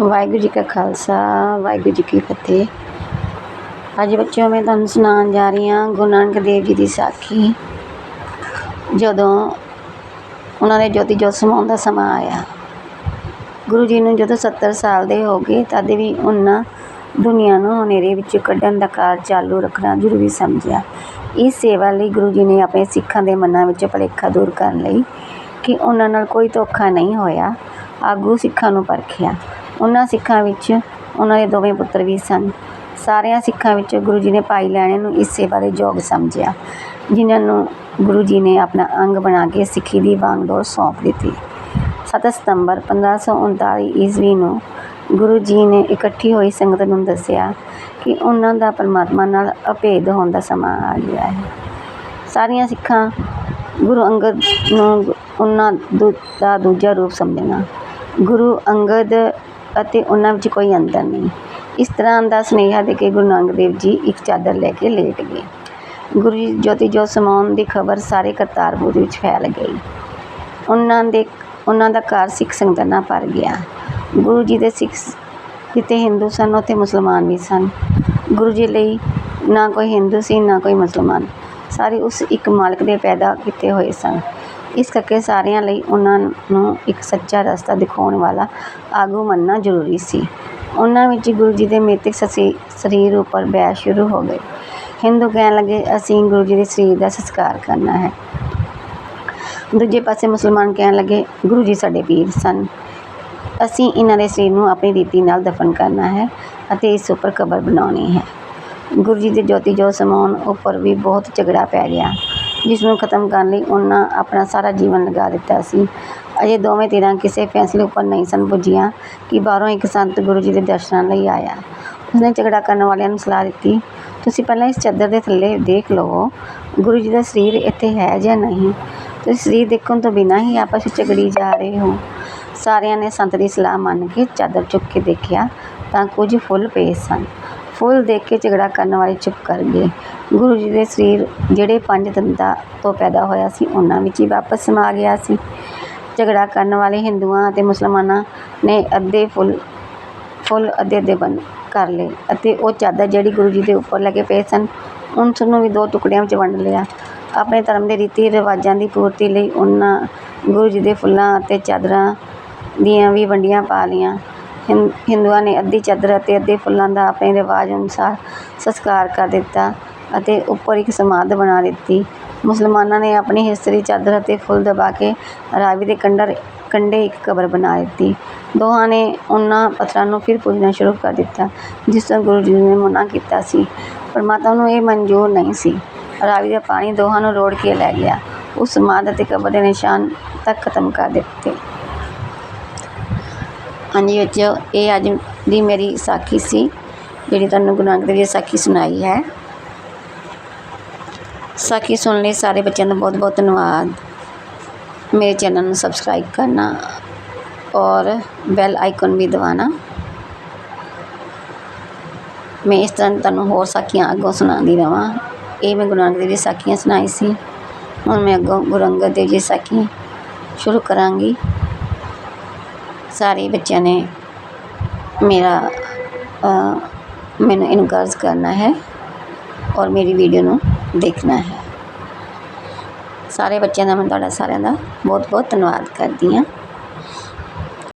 ਵਾਹਿਗੁਰੂ ਜੀ ਕਾ ਖਾਲਸਾ, ਵਾਹਿਗੁਰੂ ਜੀ ਕੀ ਫਤਿਹ। ਅੱਜ ਬੱਚਿਓ, ਮੈਂ ਤੁਹਾਨੂੰ ਸੁਣਾਉਣ ਜਾ ਰਹੀ ਹਾਂ ਗੁਰੂ ਨਾਨਕ ਦੇਵ ਜੀ ਦੀ ਸਾਖੀ। ਜਦੋਂ ਉਹਨਾਂ ਦੇ ਜੋਤੀ ਜੋਤ ਸਮਾਉਣ ਦਾ ਸਮਾਂ ਆਇਆ, ਗੁਰੂ ਜੀ ਨੂੰ ਜਦੋਂ 70 ਸਾਲ ਦੇ ਹੋ ਗਏ, ਤਦ ਵੀ ਉਹਨਾਂ ਦੁਨੀਆ ਨੂੰ ਹਨੇਰੇ ਵਿੱਚ ਕੱਢਣ ਦਾ ਕਾਰਜ ਚਾਲੂ ਰੱਖਣਾ ਜ਼ਰੂਰੀ ਸਮਝਿਆ। ਇਸ ਸੇਵਾ ਲਈ ਗੁਰੂ ਜੀ ਨੇ ਆਪਣੇ ਸਿੱਖਾਂ ਦੇ ਮਨਾਂ ਵਿੱਚ ਭੁਲੇਖਾ ਦੂਰ ਕਰਨ ਲਈ ਕਿ ਉਹਨਾਂ ਨਾਲ ਕੋਈ ਧੋਖਾ ਨਹੀਂ ਹੋਇਆ, ਆਗੂ ਸਿੱਖਾਂ ਨੂੰ ਪਰਖਿਆ। ਉਹਨਾਂ ਸਿੱਖਾਂ ਵਿੱਚ ਉਹਨਾਂ ਦੇ ਦੋਵੇਂ ਪੁੱਤਰ ਵੀ ਸਨ। ਸਾਰਿਆਂ ਸਿੱਖਾਂ ਵਿੱਚ ਗੁਰੂ ਜੀ ਨੇ ਭਾਈ ਲੈਣੇ ਨੂੰ ਇਸ ਸੇਵਾ ਦੇ ਯੋਗ ਸਮਝਿਆ, ਜਿਨ੍ਹਾਂ ਨੂੰ ਗੁਰੂ ਜੀ ਨੇ ਆਪਣਾ ਅੰਗ ਬਣਾ ਕੇ ਸਿੱਖੀ ਦੀ ਵਾਂਗਡੋਰ ਸੌਂਪ ਦਿੱਤੀ। 7 ਸਤੰਬਰ 1539 ਈਸਵੀ ਨੂੰ ਗੁਰੂ ਜੀ ਨੇ ਇਕੱਠੀ ਹੋਈ ਸੰਗਤ ਨੂੰ ਦੱਸਿਆ ਕਿ ਉਹਨਾਂ ਦਾ ਪਰਮਾਤਮਾ ਨਾਲ ਅਭੇਦ ਹੋਣ ਦਾ ਸਮਾਂ ਆ ਗਿਆ ਹੈ। ਸਾਰੀਆਂ ਸਿੱਖਾਂ ਗੁਰੂ ਅੰਗਦ ਨੂੰ ਉਹਨਾਂ ਦੂ- ਦਾ ਦੂਜਾ ਰੂਪ ਸਮਝਣਾ। ਗੁਰੂ ਅੰਗਦ ਅਤੇ ਉਹਨਾਂ ਵਿੱਚ ਕੋਈ ਅੰਤਰ ਨਹੀਂ। ਇਸ ਤਰ੍ਹਾਂ ਦਾ ਸੁਨੇਹਾ ਦੇ ਕੇ ਗੁਰੂ ਨਾਨਕ ਦੇਵ ਜੀ ਇੱਕ ਚਾਦਰ ਲੈ ਕੇ ਲੇਟ ਗਏ। ਗੁਰੂ ਜੀ ਜੋਤੀ ਜੋਤ ਸਮਾਉਣ ਦੀ ਖਬਰ ਸਾਰੇ ਕਰਤਾਰਪੁਰ ਵਿੱਚ ਫੈਲ ਗਈ। ਉਹਨਾਂ ਦੇ, ਉਹਨਾਂ ਦਾ ਘਰ ਸਿੱਖ ਸੰਗਤਾਂ ਨਾਲ ਭਰ ਗਿਆ। ਗੁਰੂ ਜੀ ਦੇ ਸਿੱਖ ਜਿੱਥੇ ਹਿੰਦੂ ਸਨ, ਉੱਥੇ ਮੁਸਲਮਾਨ ਵੀ ਸਨ। ਗੁਰੂ ਜੀ ਲਈ ਨਾ ਕੋਈ ਹਿੰਦੂ ਸੀ, ਨਾ ਕੋਈ ਮੁਸਲਮਾਨ। ਸਾਰੇ ਉਸ ਇੱਕ ਮਾਲਕ ਦੇ ਪੈਦਾ ਕੀਤੇ ਹੋਏ ਸਨ। ਇਸ ਕਰਕੇ ਸਾਰਿਆਂ ਲਈ ਉਹਨਾਂ ਨੂੰ ਇੱਕ ਸੱਚਾ ਰਸਤਾ ਦਿਖਾਉਣ ਵਾਲਾ ਆਗੂ ਮੰਨਣਾ ਜ਼ਰੂਰੀ ਸੀ। ਉਹਨਾਂ ਵਿੱਚ ਗੁਰੂ ਜੀ ਦੇ ਮ੍ਰਿਤਕ ਸਸੀ ਸਰੀਰ ਉੱਪਰ ਬਹਿਸ ਸ਼ੁਰੂ ਹੋ ਗਈ। ਹਿੰਦੂ ਕਹਿਣ ਲੱਗੇ, ਅਸੀਂ ਗੁਰੂ ਜੀ ਦੇ ਸਰੀਰ ਦਾ ਸੰਸਕਾਰ ਕਰਨਾ ਹੈ। ਦੂਜੇ ਪਾਸੇ ਮੁਸਲਮਾਨ ਕਹਿਣ ਲੱਗੇ, ਗੁਰੂ ਜੀ ਸਾਡੇ ਪੀਰ ਸਨ। ਅਸੀਂ ਇਹਨਾਂ ਦੇ ਸਰੀਰ ਨੂੰ ਆਪਣੀ ਰੀਤੀ ਨਾਲ ਦਫਨ ਕਰਨਾ ਹੈ ਅਤੇ ਇਸ ਉੱਪਰ ਕਬਰ ਬਣਾਉਣੀ ਹੈ। ਗੁਰੂ ਜੀ ਦੇ ਜੋਤੀ ਜੋਤ ਸਮਾਉਣ ਉੱਪਰ ਵੀ ਬਹੁਤ ਝਗੜਾ ਪੈ ਗਿਆ। ਜਿਸ ਨੂੰ ਖਤਮ ਕਰਨ ਲਈ ਉਹਨਾਂ ਆਪਣਾ ਸਾਰਾ ਜੀਵਨ ਲਗਾ ਦਿੱਤਾ ਸੀ। ਅਜੇ ਦੋਵੇਂ ਧਿਰਾਂ ਕਿਸੇ ਫੈਸਲੇ ਉੱਪਰ ਨਹੀਂ ਸਨ ਪੁੱਜੀਆਂ ਕਿ ਬਾਹਰੋਂ ਇੱਕ ਸੰਤ ਗੁਰੂ ਜੀ ਦੇ ਦਰਸ਼ਨਾਂ ਲਈ ਆਇਆ। ਉਸਨੇ ਝਗੜਾ ਕਰਨ ਵਾਲਿਆਂ ਨੂੰ ਸਲਾਹ ਦਿੱਤੀ, ਤੁਸੀਂ ਪਹਿਲਾਂ ਇਸ ਚਾਦਰ ਦੇ ਥੱਲੇ ਦੇਖ ਲਵੋ, ਗੁਰੂ ਜੀ ਦਾ ਸਰੀਰ ਇੱਥੇ ਹੈ ਜਾਂ ਨਹੀਂ? ਤੁਸੀਂ ਸਰੀਰ ਦੇਖਣ ਤੋਂ ਬਿਨਾਂ ਹੀ ਆਪਸ ਵਿੱਚ ਝਗੜੀ ਜਾ ਰਹੇ ਹੋ। ਸਾਰਿਆਂ ਨੇ ਸੰਤ ਦੀ ਸਲਾਹ ਮੰਨ ਕੇ ਚਾਦਰ ਚੁੱਕ ਕੇ ਦੇਖਿਆ ਤਾਂ ਕੁਝ ਫੁੱਲ ਪਏ ਸਨ। ਫੁੱਲ ਦੇਖ ਕੇ ਝਗੜਾ ਕਰਨ ਵਾਲੇ ਚੁੱਪ ਕਰ ਗਏ। ਗੁਰੂ ਜੀ ਦੇ ਸਰੀਰ ਜਿਹੜੇ ਪੰਜ ਦੰਦਾਂ ਤੋਂ ਪੈਦਾ ਹੋਇਆ ਸੀ, ਉਹਨਾਂ ਵਿੱਚ ਹੀ ਵਾਪਸ ਸਮਾ ਗਿਆ ਸੀ। ਝਗੜਾ ਕਰਨ ਵਾਲੇ ਹਿੰਦੂਆਂ ਅਤੇ ਮੁਸਲਮਾਨਾਂ ਨੇ ਅੱਧੇ ਫੁੱਲ ਫੁੱਲ ਅੱਧੇ ਅੱਧੇ ਬਣ ਕਰ ਲਏ ਅਤੇ ਉਹ ਚਾਦਰ ਜਿਹੜੀ ਗੁਰੂ ਜੀ ਦੇ ਉੱਪਰ ਲੱਗੇ ਪਏ ਸਨ ਉਸ ਨੂੰ ਵੀ ਦੋ ਟੁਕੜਿਆਂ ਵਿੱਚ ਵੰਡ ਲਿਆ। ਆਪਣੇ ਧਰਮ ਦੇ ਰੀਤੀ ਰਿਵਾਜਾਂ ਦੀ ਪੂਰਤੀ ਲਈ ਉਹਨਾਂ ਗੁਰੂ ਜੀ ਦੇ ਫੁੱਲਾਂ ਅਤੇ ਚਾਦਰਾਂ ਦੀਆਂ ਵੀ ਵੰਡੀਆਂ ਪਾ ਲਈਆਂ। ਹਿੰ- ਹਿੰਦੂਆਂ ਨੇ ਅੱਧੀ ਚਾਦਰ ਅਤੇ ਅੱਧੇ ਫੁੱਲਾਂ ਦਾ ਆਪਣੇ ਰਿਵਾਜ ਅਨੁਸਾਰ ਸੰਸਕਾਰ ਕਰ ਦਿੱਤਾ ਅਤੇ ਉੱਪਰ ਇੱਕ ਸਮਾਧ ਬਣਾ ਦਿੱਤੀ। ਮੁਸਲਮਾਨਾਂ ਨੇ ਆਪਣੀ ਹਿੱਸੇ ਚਾਦਰ ਅਤੇ ਫੁੱਲ ਦਬਾ ਕੇ ਰਾਵੀ ਦੇ ਕੰਢਰ ਕੰਢੇ ਇੱਕ ਕਬਰ ਬਣਾ ਦਿੱਤੀ। ਦੋਹਾਂ ਨੇ ਉਹਨਾਂ ਪੱਥਰਾਂ ਨੂੰ ਫਿਰ ਪੂਜਣਾ ਸ਼ੁਰੂ ਕਰ ਦਿੱਤਾ, ਜਿਸ ਤੋਂ ਗੁਰੂ ਜੀ ਨੇ ਮਨ੍ਹਾ ਕੀਤਾ ਸੀ। ਪਰਮਾਤਮਾ ਨੂੰ ਇਹ ਮਨਜ਼ੂਰ ਨਹੀਂ ਸੀ। ਰਾਵੀ ਦਾ ਪਾਣੀ ਦੋਹਾਂ ਨੂੰ ਰੋੜ ਕੇ ਲੈ ਗਿਆ। ਉਹ ਸਮਾਧ ਅਤੇ ਕਬਰ ਦੇ ਨਿਸ਼ਾਨ ਤੱਕ ਖਤਮ ਕਰ ਦਿੱਤੇ। ਹਾਂਜੀ ਬੱਚਿਓ ਇਹ ਅੱਜ ਦੀ ਮੇਰੀ ਸਾਖੀ ਸੀ, ਜਿਹੜੀ ਤੁਹਾਨੂੰ ਗੁਰੂ ਨਾਨਕ ਦੇਵ ਜੀ ਦੀ ਸਾਖੀ ਸੁਣਾਈ ਹੈ। ਸਾਖੀ ਸੁਣਨ ਲਈ ਸਾਰੇ ਬੱਚਿਆਂ ਦਾ ਬਹੁਤ ਬਹੁਤ ਧੰਨਵਾਦ। ਮੇਰੇ ਚੈਨਲ ਨੂੰ ਸਬਸਕ੍ਰਾਈਬ ਕਰਨਾ ਔਰ ਬੈਲ ਆਈਕਨ ਵੀ ਦਬਾਉਣਾ। ਮੈਂ ਇਸ ਤਰ੍ਹਾਂ ਤੁਹਾਨੂੰ ਹੋਰ ਸਾਖੀਆਂ ਅੱਗੋਂ ਸੁਣਾਉਂਦੀ ਰਵਾਂ। ਇਹ ਮੈਂ ਗੁਰੂ ਨਾਨਕ ਦੇਵ ਜੀ ਦੀ ਸਾਖੀਆਂ ਸੁਣਾਈ ਸੀ। ਹੁਣ ਮੈਂ ਅੱਗੋਂ ਗੁਰੂ ਅੰਗਦ ਦੇਵ ਜੀ ਦੀ ਸਾਖੀ ਸ਼ੁਰੂ ਕਰਾਂਗੀ। ਸਾਰੇ ਬੱਚਿਆਂ ਨੇ ਮੇਰਾ ਮੈਨੂੰ ਇਨਕਰੇਜ ਕਰਨਾ ਹੈ ਔਰ ਮੇਰੀ ਵੀਡੀਓ ਨੂੰ ਦੇਖਣਾ ਹੈ। ਸਾਰੇ ਬੱਚਿਆਂ ਦਾ, ਮੈਂ ਤੁਹਾਡਾ ਸਾਰਿਆਂ ਦਾ ਬਹੁਤ ਬਹੁਤ ਧੰਨਵਾਦ ਕਰਦੀ ਹਾਂ।